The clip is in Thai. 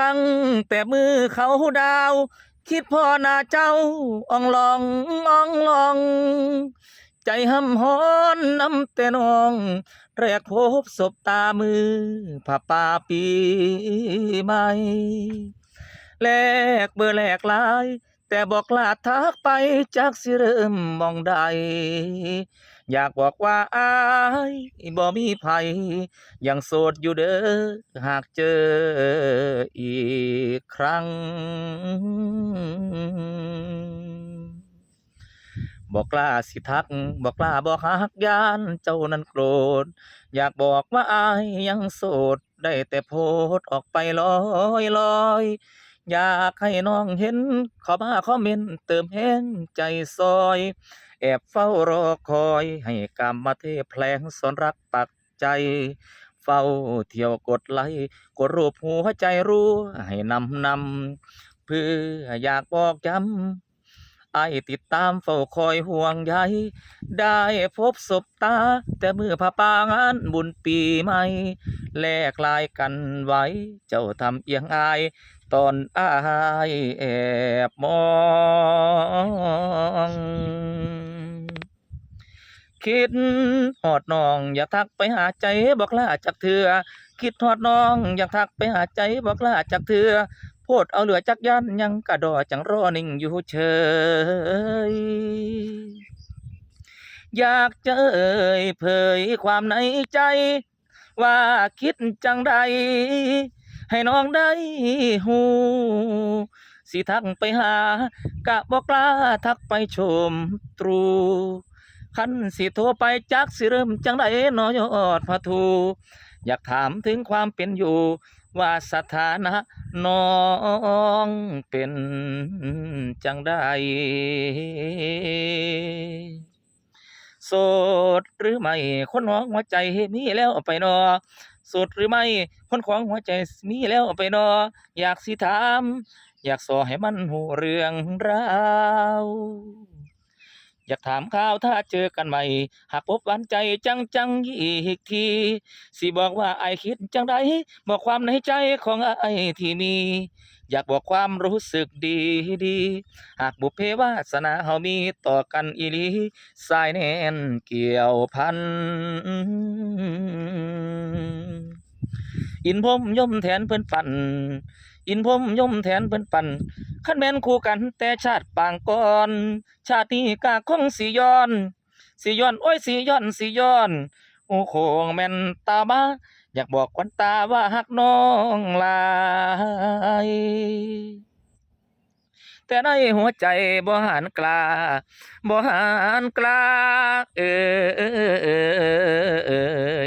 ตั้งแต่มือเขาดาว คิดพ่อหน้าเจ้าอ่องลองอ่องลอง ใจห้ำฮ้อนน้ำแต่นอง แรกพบศบตามือผ้าป่าปีใหม่แลกเบอร์แลกลาย แต่บอกลาทักไปจากสิเริ่มมองใด อยากบอกว่าอายบ่มีภัยยังโสดอยู่เด้อหากเจอ ครั้ง บอกกล้าสิทัก บอกกล้าบอกฮักยานเจ้านั้นโกรธ อยากบอกว่าอายยังโสด ได้แต่โพสต์ออกไปลอยลอยอยากให้น้องเห็น ขอมาคอมเมนต์เติมแห้งใจซอย แอบเฝ้ารอคอย ให้กรรมมาเทแผลงสอนรักปักใจ เฝ้า เที่ยวกดไลค์กดรูปหัวใจรู้ให้นำนำเพื่ออยากบอกจำไอติดตามเฝ้าคอยห่วงใยได้พบศบตา แต่เมื่อพาปางานบุญปีใหม่ แลกลายกันไว้ เจ้าทำเอียงอาย ตอนอายแอบมอง คิดฮอดน้อง อยากทักไปหาใจบอกลาจากเถื่อคิดฮอดน้อง อยากทักไปหาใจบอกลาจากเถื่อโพดเอาเหลือจักยันยังกระดอจังรอนิ่งอยู่เฉยอยากเจอเอ่ยเผยความในใจ ว่าคิดจังใด ให้น้องได้หูสิทักไปหากะบอกลาทักไปชมตรู คันสิโทรไปจักสิเริ่มจังไดนอยอดพะทู อยากถามถึงความเป็นอยู่ ว่าสถานะน้องเป็นจังไดโสดหรือไม่คนของหัวใจมีแล้วเอาไปนอสดหรือไม่คนของหัวใจมีแล้วเอาไปนอ อยากสิถาม อยากสอให้มันหูเรื่องราว อยากถามข่าวถ้าเจอกันใหม่ หากพบหวานใจจังจังๆอีกที สิบอกว่าไอคิดจังใดบอกความในใจของไอที่มี อยากบอกความรู้สึกดีดีหากบุพเพวาสนาเฮามีต่อกันอีลีสายแน่นเกี่ยวพันอินพรหมยมแทนเพิ่อนปั่น อินพรหมยมแทนเพิ่นปั่นคันแม่นคู่กันแต่ชาติปางก่อน ชาตินี้กะคงสิย้อนสิย้อนโอ้ยสิย้อนสิย้อนโอ้โคงแม่นตามาอยากบอกควันตาว่าฮักน้องลายแต่ในหัวใจบ่หันกลาบ่หันกลาเออเออเออ